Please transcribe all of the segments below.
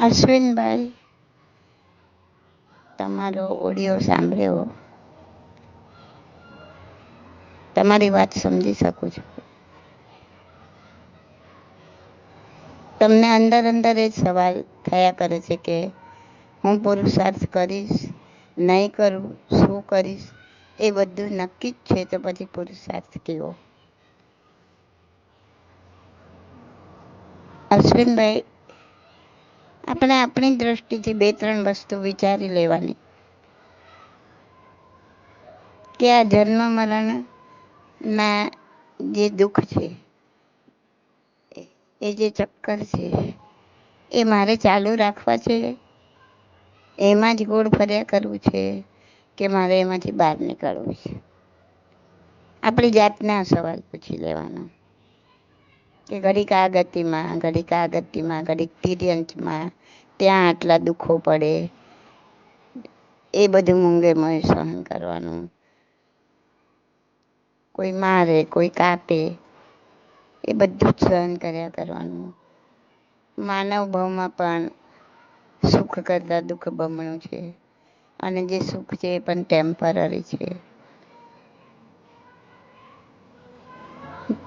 અશ્વિનભાઈ તમારો ઓડિયો સાંભળ્યો. તમારી વાત સમજી શકું છું. તમને અંદર અંદર એ સવાલ થયા કરે છે કે હું પુરુષાર્થ કરીશ, નહીં કરું, શું કરીશ? એ બધું નક્કી જ છે, તો પછી પુરુષાર્થ કેવો અશ્વિનભાઈ આપણે આપણી દ્રષ્ટિથી બે ત્રણ વસ્તુ વિચારી લેવાની. કે આ જન્મ મરણના જે દુઃખ છે, એ જે ચક્કર છે, એ મારે ચાલુ રાખવા છે? એમાં જ ગોળ ફર્યા કરવું છે કે મારે એમાંથી બહાર નીકળવું છે? આપણી જાતને આ સવાલ પૂછી લેવાનો. કે ઘડીક આ ગતિમાં, ઘડીક આ ગતિમાં, ઘડીક તિર્યંચમાં ત્યાં આટલા દુઃખો પડે. એ બધું મૂંગે મય સહન કરવાનું. કોઈ મારે, કોઈ કાપે, એ બધું જ સહન કર્યા કરવાનું. માનવ ભાવમાં પણ સુખ કરતાં દુઃખ બમણું છે. અને જે સુખ છે એ પણ ટેમ્પરરી છે.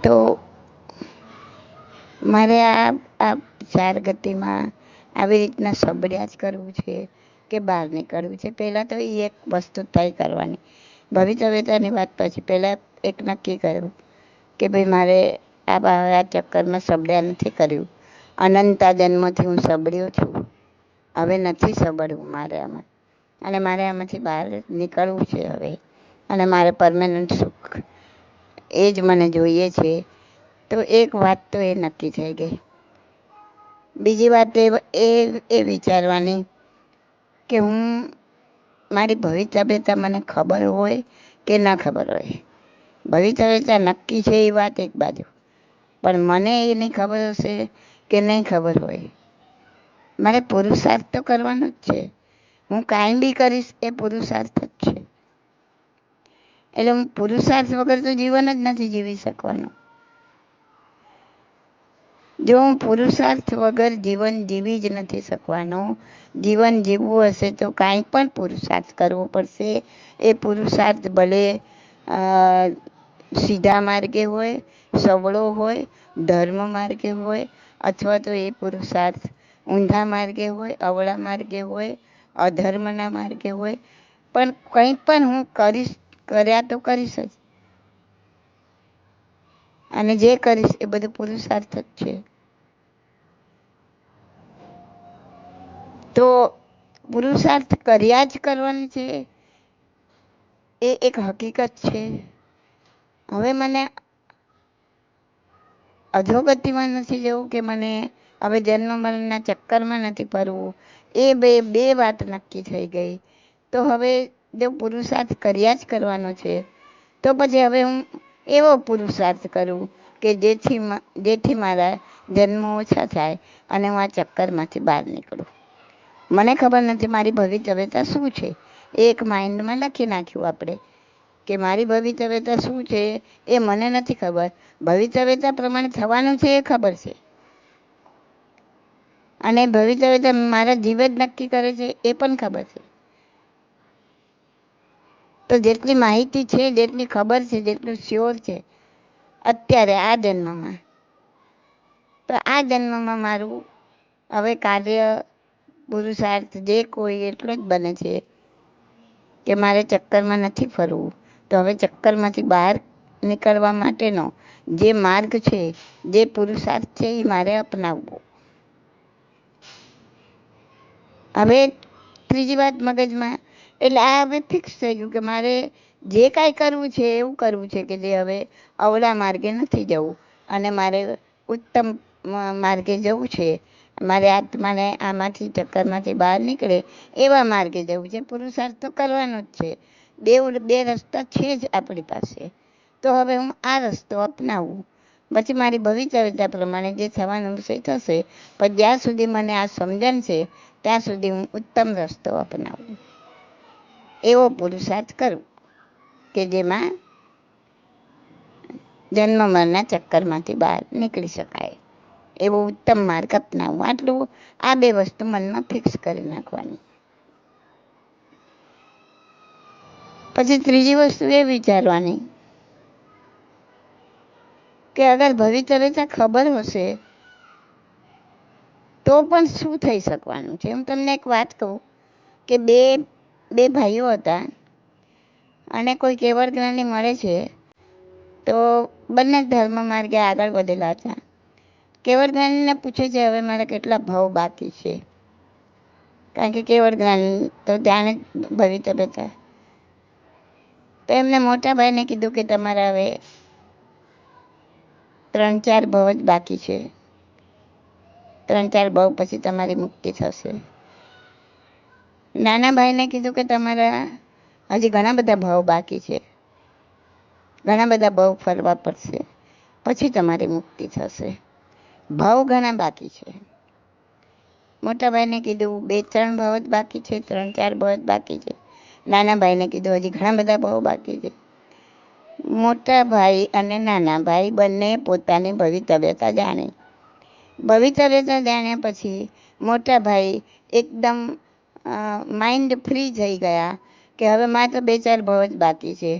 તો, મારે આ આ ચાર ગતિમાં આવી રીતના સબડ્યા જ કરવું છે કે બહાર નીકળવું છે? પહેલાં તો એ એક વસ્તુ તય કરવાની. ભવિતવ્યતાની વાત પછી પહેલાં એક નક્કી કર્યું કે ભાઈ મારે આ આ ચક્કરમાં સબડ્યા નથી કર્યું. અનંતા જન્મથી હું સબડ્યો છું. હવે નથી સબડવું મારે આમાં. અને મારે આમાંથી બહાર નીકળવું છે હવે. અને મારે પરમેનન્ટ સુખ. એ જ મને જોઈએ છે. તો એક વાત તો એ નક્કી થઈ ગઈ. બીજી વાત એ એ વિચારવાની કે હું મારી ભવિતવ્યતા મને ખબર હોય કે ન ખબર હોય. ભવિતવ્યતા નક્કી છે એ વાત એક બાજુ. પણ મને એની ખબર હશે કે નહીં ખબર હોય. મારે પુરુષાર્થ તો કરવાનો જ છે. હું કાંઈ બી કરીશ એ પુરુષાર્થ જ છે. એટલે હું પુરુષાર્થ વગર તો જીવન જ નથી જીવી શકવાનું. જો હું પુરુષાર્થ વગર જીવન જીવી જ નથી શકવાનું, જીવન જીવવું હશે તો કાંઈ પણ પુરુષાર્થ કરવો પડશે. એ પુરુષાર્થ ભલે સીધા માર્ગે હોય, સવળો હોય, ધર્મ માર્ગે હોય, અથવા તો એ પુરુષાર્થ ઊંધા માર્ગે હોય, અવળા માર્ગે હોય, અધર્મના માર્ગે હોય, પણ કંઈ પણ હું કરીશ, કર્યા તો કરીશ જ. અને જે કરીશ એ બધું પુરુષાર્થ જ છે. તો પુરુષાર્થ કર્યા જ કરવાની છે. એ એક હકીકત છે. હવે મને અધોગતિમાં નથી જવું કે મને હવે જન્મ મરણના ચક્કરમાં નથી ફરવું. એ બે બે વાત નક્કી થઈ ગઈ. તો હવે જો પુરુષાર્થ કર્યા જ કરવાનો છે, તો પછી હવે હું એવો પુરુષાર્થ કરું કે જેથી જેથી મારા જન્મ ઓછા થાય અને હું આ ચક્કરમાંથી બહાર નીકળું. મને ખબર નથી મારી ભવિતવ્યતા શું છે? એક માઇન્ડમાં લખી નાખ્યું આપણે કે મારી ભવિતવ્યતા શું છે એ મને નથી ખબર. ભવિતવ્યતા પ્રમાણે થવાનું છે એ ખબર છે. અને ભવિતવ્યતા મારા જીવ જ નક્કી કરે છે એ પણ ખબર છે. તો જેટલી માહિતી છે, જેટલી ખબર છે, જેટલું શ્યોર છે, અત્યારે આ જન્મમાં. તો આ જન્મમાં મારું હવે કાર્ય પુરુષાર્થ જે કોઈ એટલો જ બને છે કે મારે ચક્કરમાં નથી ફરવું. તો હવે ચક્કરમાંથી બહાર નીકળવા માટેનો જે માર્ગ છે, જે પુરુષાર્થ છે, એ મારે અપનાવવો. હવે ત્રીજી વાત મગજમાં. એટલે આ હવે ફિક્સ થઈ ગયું કે મારે જે કાંઈ કરવું છે, એવું કરવું છે કે જે હવે અવળા માર્ગે નથી જવું. અને મારે ઉત્તમ માર્ગે જવું છે. મારે આત્માને આમાંથી ચક્કરમાંથી બહાર નીકળે એવા માર્ગે જવું છે. પુરુષાર્થ તો કરવાનો જ છે. બે બે રસ્તા છે જ આપણી પાસે. તો હવે હું આ રસ્તો અપનાવું. પછી મારી ભવિષ્યતા પ્રમાણે જે થવાનું છે થશે, પણ જ્યાં સુધી મને આ સમજણ છે, ત્યાં સુધી હું ઉત્તમ રસ્તો અપનાવું. એવો પુરુષાર્થ કરું કે જેમાં જન્મ મરના ચક્કરમાંથી બહાર નીકળી શકાય. એવો ઉત્તમ માર્ગ અપનાવવો આટલું, આ બે વસ્તુ મનમાં ફિક્સ કરી નાખવાની. પછી ત્રીજી વસ્તુ એ વિચારવાની કે અગર ભવિતવ્યતા ખબર હશે, તો પણ શું થઈ શકવાનું છે? હું તમને એક વાત કહું કે બે બે ભાઈઓ હતા અને કોઈ કેવળ જ્ઞાની મળે છે, તો બંને ધર્મ માર્ગે આગળ વધેલા હતા. કેવળ પૂછે છે, હવે મારા કેટલા ભાવ બાકી છે? કારણ કે કેવળ જ્ઞાની તો ધ્યાન જ ભવિતવ્યતા તો એમને મોટા ભાઈને કીધું કે તમારા હવે ત્રણ ચાર ભાવ જ બાકી છે. ત્રણ ચાર ભાવ પછી તમારી મુક્તિ થશે. નાના ભાઈને કીધું કે તમારા હજી ઘણા બધા ભાવ બાકી છે. ઘણા બધા ભાવ ફરવા પડશે. પછી તમારી મુક્તિ થશે. ભાવ ઘણા બાકી છે. મોટા ભાઈને કીધું બે ત્રણ ભાવ જ બાકી છે, ત્રણ ચાર ભાવ જ બાકી છે. નાના ભાઈને કીધું હજી ઘણા બધા ભાવ બાકી છે. મોટા ભાઈ અને નાના ભાઈ બંને પોતાની ભવિતવ્યતા જાણી. ભવિતવ્યતા જાણ્યા પછી મોટા ભાઈ એકદમ માઇન્ડ ફ્રી થઈ ગયા કે હવે માત્ર બે ચાર ભાવ જ બાકી છે.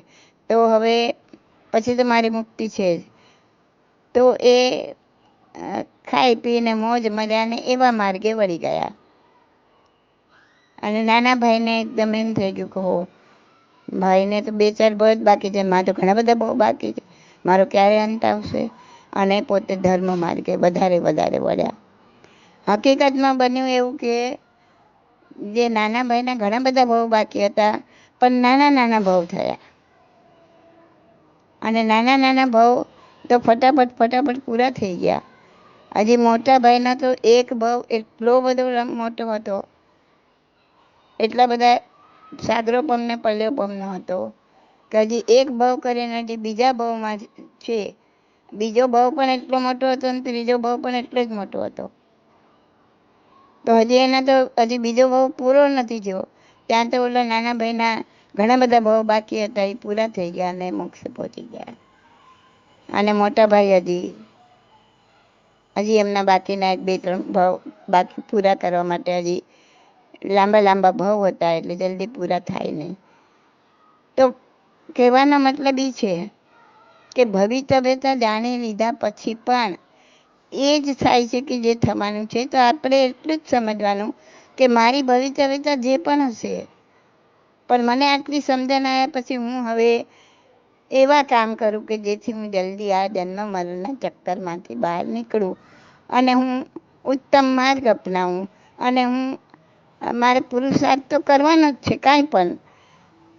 તો હવે પછી તો મારી મુક્તિ છે જ. તો એ ખાઈ પીને મોજ મજાને એવા માર્ગે વળી ગયા. અને નાના ભાઈને એકદમ એમ થઈ ગયું કે હો, ભાઈને તો બે ચાર બહુ બાકી છે મારે તો ઘણા બધા બહુ બાકી છે. મારો ક્યારે અંત આવશે? અને પોતે ધર્મ માર્ગે વધારે વધારે વળ્યા. હકીકતમાં બન્યું એવું કે જે નાના ભાઈના ઘણા બધા ભાવ બાકી હતા, પણ નાના નાના ભાવ થયા. અને નાના નાના ભાવ તો ફટાફટ ફટાફટ પૂરા થઈ ગયા. હજી મોટા ભાઈનો તો એક ભાવ એટલો બધો મોટો હતો. એટલા બધા સાગરો પમને પલ્લો પમનો હતો. કે હજી એક ભાવ કરીને હજી બીજા ભાવમાં છે. બીજો ભાવ પણ એટલો મોટો હતો અને ત્રીજો ભાવ પણ એટલો જ મોટો હતો. તો હજી એના તો હજી બીજો ભાવ પૂરો નથી થયો. ત્યાં તો ઓલા નાના ભાઈના ઘણા બધા ભાવ બાકી હતા, એ પૂરા થઈ ગયા અને મોક્ષ પહોંચી ગયા. અને મોટા ભાઈ હજી હજી એમના બાકીના એક, બે, ત્રણ ભાવ બાકી પૂરા કરવા માટે હજી લાંબા લાંબા ભાવ હતા એટલે જલ્દી પૂરા થાય નહીં. તો કહેવાનો મતલબ એ છે કે ભવિતવ્યતા જાણી લીધા પછી પણ એ જ થાય છે કે જે થવાનું છે. તો આપણે એટલું જ સમજવાનું કે મારી ભવિતવ્યતા જે પણ હશે, પણ મને આટલી સમજણ આવ્યા પછી હું હવે એવા કામ કરું કે જેથી હું જલ્દી આ જન્મ મરણના ચક્કરમાંથી બહાર નીકળું અને હું ઉત્તમ માર્ગ અપનાવું અને હું મારે પુરુષાર્થ તો કરવાનો જ છે કાંઈ પણ,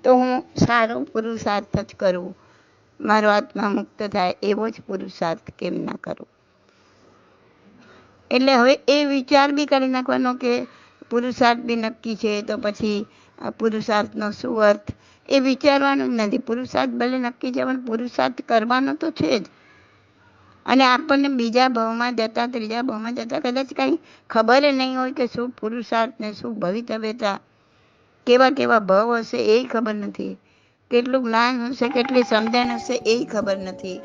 તો હું સારો પુરુષાર્થ જ કરું. મારો આત્મા મુક્ત થાય એવો જ પુરુષાર્થ કેમ ના કરું? એટલે હવે એ વિચાર બી કરી નાખવાનો કે પુરુષાર્થ બી નક્કી છે, તો પછી પુરુષાર્થનો શું અર્થ એ વિચારવાનું જ નથી. પુરુષાર્થ ભલે નક્કી છે, પણ પુરુષાર્થ કરવાનો તો છે જ. અને આપણને બીજા ભાવમાં જતા, ત્રીજા ભાવમાં જતા કદાચ કાંઈ ખબર નહીં હોય કે શું પુરુષાર્થ ને શું ભવિતવ્યતા કેવા કેવા ભાવ હશે એ ખબર નથી. કેટલું જ્ઞાન હશે, કેટલી સમજણ હશે એ ખબર નથી.